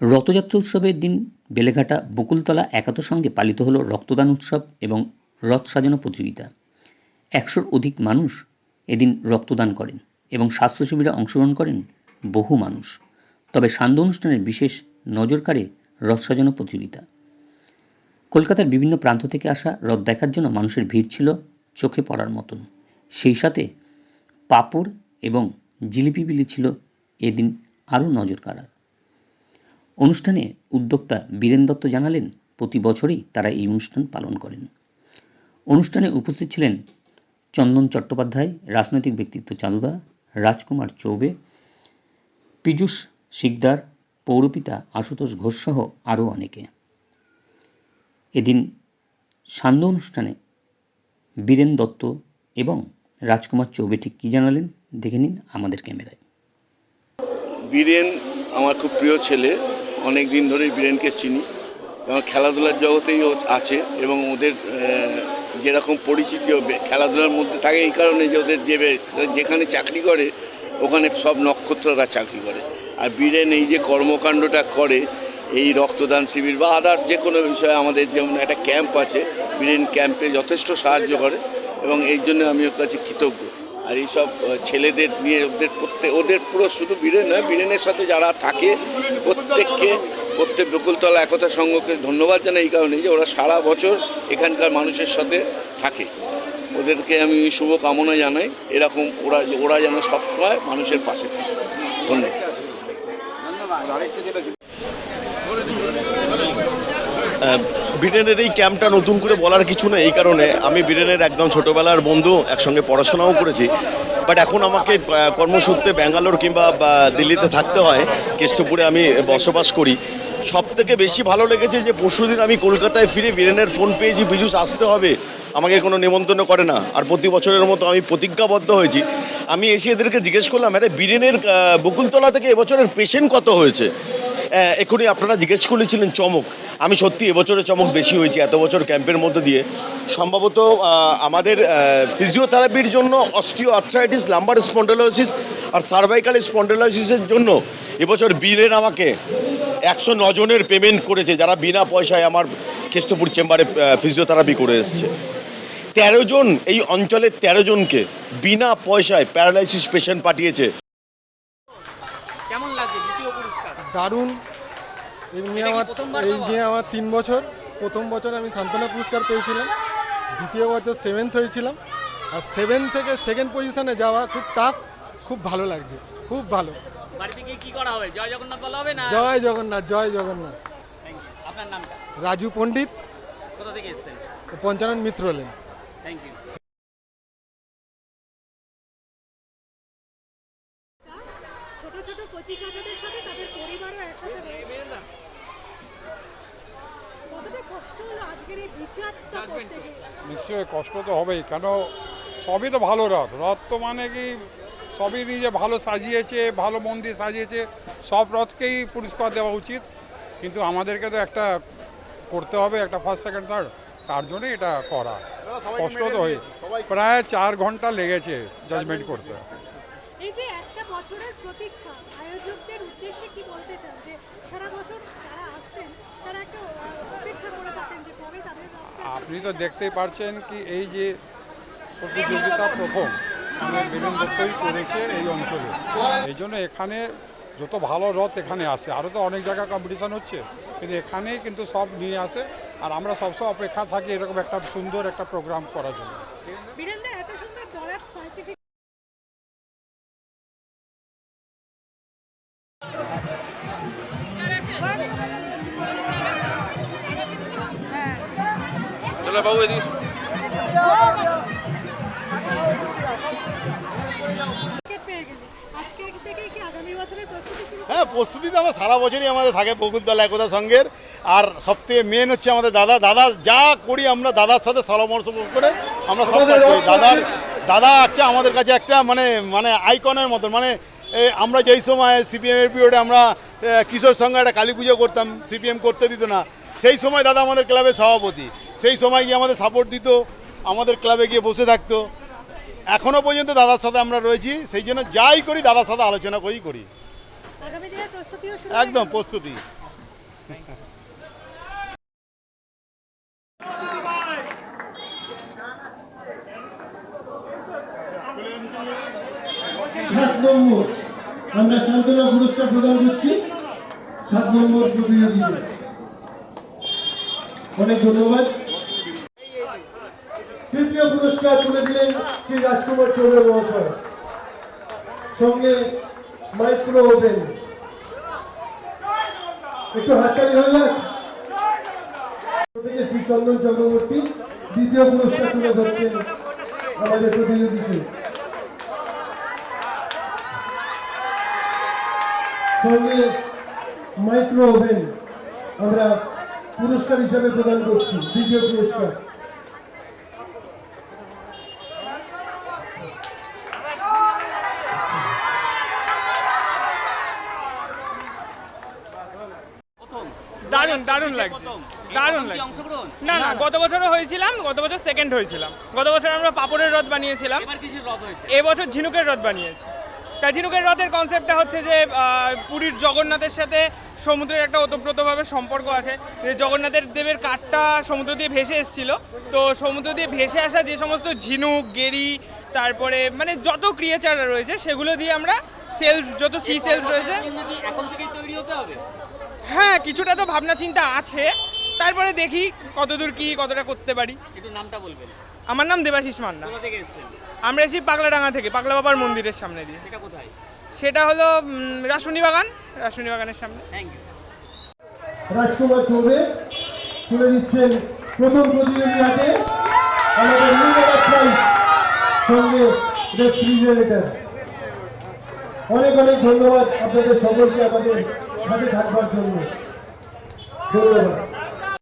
রথযাত্রা উৎসবের দিন বেলেঘাটা, বকুলতলা একাত্তর সঙ্গে পালিত হলো রক্তদান উৎসব এবং রথ সাজানো প্রতিযোগিতা। একশোর অধিক মানুষ এদিন রক্তদান করেন এবং স্বাস্থ্য শিবিরে অংশগ্রহণ করেন বহু মানুষ। তবে সান্ধ্য অনুষ্ঠানের বিশেষ নজর কাড়ে রথ সাজানো প্রতিযোগিতা। কলকাতার বিভিন্ন প্রান্ত থেকে আসা রথ দেখার জন্য মানুষের ভিড় ছিল চোখে পড়ার মতন। সেই সাথে পাঁপড় এবং জিলিপি বিলি ছিল এদিন আরও নজর কাড়ার। অনুষ্ঠানে উদ্যোক্তা বীরেন দত্ত জানালেন, প্রতি বছরই তারা এই অনুষ্ঠান পালন করেন। অনুষ্ঠানে উপস্থিত ছিলেন চন্দন চট্টোপাধ্যায়, রাজনৈতিক ব্যক্তিত্ব চাঁদুদা, রাজকুমার চৌবে, পীযূষ শিকদার, পৌরপিতা আশুতোষ ঘোষসহ আরও অনেকে। এদিন সান্ধ্য অনুষ্ঠানে বীরেন দত্ত এবং রাজকুমার চৌবে ঠিক কী জানালেন, দেখে নিন আমাদের ক্যামেরায়। বীরেন আমার খুব প্রিয় ছেলে। অনেক দিন ধরেই বীরেনকে চিনি। এবং খেলাধুলার জগতেই ও আছে এবং ওদের যেরকম পরিচিতি খেলাধুলার মধ্যে থাকে এই কারণে যে ওদের যে যেখানে চাকরি করে, ওখানে সব নক্ষত্ররা চাকরি করে। আর বীরেন এই যে কর্মকাণ্ডটা করে, এই রক্তদান শিবির বা আদার্স যে কোনো বিষয়ে আমাদের যেমন একটা ক্যাম্প আছে বীরেন ক্যাম্পে যথেষ্ট সাহায্য করে এবং এই জন্য আমি ওর কাছে কৃতজ্ঞ। আর এইসব ছেলেদের নিয়ে ওদের প্রত্যেক, ওদের পুরো শুধু বীরেন নয় বীরেনের সাথে যারা থাকে প্রত্যেককে, প্রত্যেক বকুলতলা একতা সংঘকে ধন্যবাদ জানাই এই কারণে যে ওরা সারা বছর এখানকার মানুষের সাথে থাকে। ওদেরকে আমি শুভ কামনা জানাই। এরকম ওরা ওরা যেন সবসময় মানুষের পাশে থাকে। ধন্যবাদ। আহ, বীরেনের এই ক্যাম্পটা নতুন করে বলার কিছু নেই এই কারণে আমি বীরেনের একদম ছোটবেলার বন্ধু একসঙ্গে পড়াশোনাও করেছি। বাট এখন আমাকে কর্মসূত্রে ব্যাঙ্গালোর কিংবা দিল্লিতে থাকতে হয় কেষ্টপুরে আমি বসবাস করি। সব থেকে বেশি ভালো লেগেছে যে পরশুদিন আমি কলকাতায় ফিরে বীরেনের ফোন পেয়েছি বিজুস আসতে হবে আমাকে কোনো নেমন্তন্ন করে না। আর প্রতি বছরের মতো আমি প্রতিজ্ঞাবদ্ধ হয়েছি। আমি এসে এদেরকে জিজ্ঞেস করলাম আরে বীরেনের বকুলতলা থেকে এবছরের পেশেন্ট কত হয়েছে? এক্ষুনি আপনারা জিজ্ঞেস করেছিলেন চমক। আমি সত্যি এবছরে চমক বেশি হয়েছি, এত বছর ক্যাম্পের মধ্যে দিয়ে। সম্ভবত আমাদের ফিজিওথেরাপির জন্য অস্টিও আর্থ্রাইটিস লাম্বার স্পন্ডেলোসিস আর সার্ভাইকাল স্পন্ডেলোসিসের জন্য এবছর বীরেন আমাকে একশো জনের পেমেন্ট করেছে, যারা বিনা পয়সায় আমার কেষ্টপুর চেম্বারে ফিজিওথেরাপি করে এসছে। তেরো জন, এই অঞ্চলের তেরো জনকে বিনা পয়সায় প্যারালাইসিস পেশেন্ট পাঠিয়েছে কেমন লাগছে দ্বিতীয় পুরস্কার দারুণ। এই নিয়ে আমার এই নিয়ে আমার তিন বছর। প্রথম বছর আমি সান্ত্বনা পুরস্কার পেয়েছিলাম। দ্বিতীয় বছর সেভেন্থ হয়েছিলাম। আর সেভেন থেকে সেকেন্ড পজিশনে যাওয়া খুব টাফ খুব ভালো লাগছে। খুব ভালো। বাড়িতে গিয়ে কি করা হবে জয় জগন্নাথ জয় Jagannath. Raju Pandit. Panchanan Mitra lane. Thank you ছোট ছোট কচি কাচাদের সাথে তাদের পরিবারও একসাথে রয়েছে। কতটা কষ্ট হলো আজকের এই বিচারটা করতে গিয়ে? নিশ্চয়ই কষ্ট তো হবেই কেন সবই তো ভালো রথ। রথ তো মানে কি সবই নিজে ভালো সাজিয়েছে ভালো মন্দির সাজিয়েছে সব রথকেই পুরস্কার দেওয়া উচিত। কিন্তু আমাদেরকে তো একটা করতে হবে একটা ফার্স্ট সেকেন্ড থার্ড তার জন্যই এটা করা। কষ্ট তো হয় প্রায় চার ঘণ্টা লেগেছে জাজমেন্ট করতে। এই যে বছরের প্রতীক্ষা। আয়োজকদের উদ্দেশ্যে কি বলতে চান? যে সারা বছর যারা আসছেন তারা একটা অপেক্ষা করে থাকেন যে কবে তাদের আপনি তো দেখতেই পারছেন কি এই যে প্রতিযোগিতা প্রথম আমাদের বীরেন দত্তই করেছে এই অঞ্চলে। এই জন্য এখানে যত ভালো রথ এখানে আসে আরও তো অনেক জায়গায় কম্পিটিশন হচ্ছে কিন্তু এখানেই কিন্তু সব নিয়ে আসে আর আমরা সবসময় অপেক্ষা থাকি এরকম একটা সুন্দর একটা প্রোগ্রাম করার জন্য। বছরের প্রস্তুতি শুরু হ্যাঁ প্রস্তুতি তো আমার সারা বছরই আমাদের থাকে বকুলতলা একতা সঙ্গের আর সবথেকে মেন হচ্ছে আমাদের দাদা। দাদা যা করি আমরা দাদার সাথে পরামর্শ করে আমরা সব কাজ করি। দাদার দাদা হচ্ছে আমাদের কাছে একটা মানে মানে আইকনের মতন। মানে আমরা যেই সময় সিপিএম এর পিরিয়ডে আমরা কিশোর সঙ্গে একটা কালী পুজো করতাম সিপিএম করতে দিত না সেই সময় দাদা আমাদের ক্লাবের সভাপতি সেই সময় গিয়ে আমাদের সাপোর্ট দিত আমাদের ক্লাবে গিয়ে বসে থাকতো। এখনও পর্যন্ত দাদার সাথে আমরা রয়েছি সেই জন্য যাই করি দাদার সাথে আলোচনা করেই করি। একদম প্রস্তুতি। সাত নম্বর। আমরা সান্ত্বনা পুরস্কার প্রদান করছি। সাত নম্বর প্রতিযোগীদের অনেক ধন্যবাদ। তৃতীয় পুরস্কার তুলে দিলেন শ্রী রাজকুমার চৌবে মহাশয়। সঙ্গে মাইক্রো ওভেন। একটু হাততালি হয়ে যাক। শ্রী চন্দন চক্রবর্তী, দ্বিতীয় পুরস্কার তুলে ধরছেন আমাদের প্রতিযোগীকে। সঙ্গে মাইক্রো ওভেন আমরা পুরস্কার হিসাবে প্রদান করছি দ্বিতীয় পুরস্কার। দারুণ দারুণ লাগছে। দারুণ লাগছে। না না গত বছরও হয়েছিলাম গত বছর সেকেন্ড হয়েছিলাম। গত বছর আমরা পাপড়ের রথ বানিয়েছিলাম। এবার কিসের রথ হয়েছে? এবছর ঝিনুকের রথ বানিয়েছি। তা ঝিনুকের রথের কনসেপ্টটা হচ্ছে যে পুরীর জগন্নাথের সাথে সমুদ্রের একটা ওতপ্রোতভাবে সম্পর্ক আছে। যে জগন্নাথের দেবের কাঠটা সমুদ্র দিয়ে ভেসে এসেছিল। তো সমুদ্র দিয়ে ভেসে আসা যে সমস্ত ঝিনুক গেরি তারপরে মানে যত ক্রিয়েচার রয়েছে সেগুলো দিয়ে আমরা সেলস যত সি সেলস রয়েছে এর জন্য কি এখন থেকেই তৈরি হতে হবে? হ্যাঁ কিছুটা তো ভাবনা চিন্তা আছে। তারপরে দেখি কতদূর কি কতটা করতে পারি। একটু নামটা বলবেন। আমার নাম দেবাশিস মান্না। কোথা থেকে এসেছেন? আমরা এসেছি পাগলাডাঙ্গা থেকে পাগলা বাবার মন্দিরের সামনে দিয়ে। সেটা কোথায়? সেটা হলো রাসুনি বাগান রাসুনি বাগানের সামনে। থ্যাংক ইউ রাজকুমার চৌবে তুলে দিচ্ছেন প্রথম প্রতিযোগী হাতে আমাদের সঙ্গে রেফ্রিজারেটর অনেক অনেক ধন্যবাদ আপনাদের সকলকে আমাদের সাথে থাকবার জন্য। ধন্যবাদ।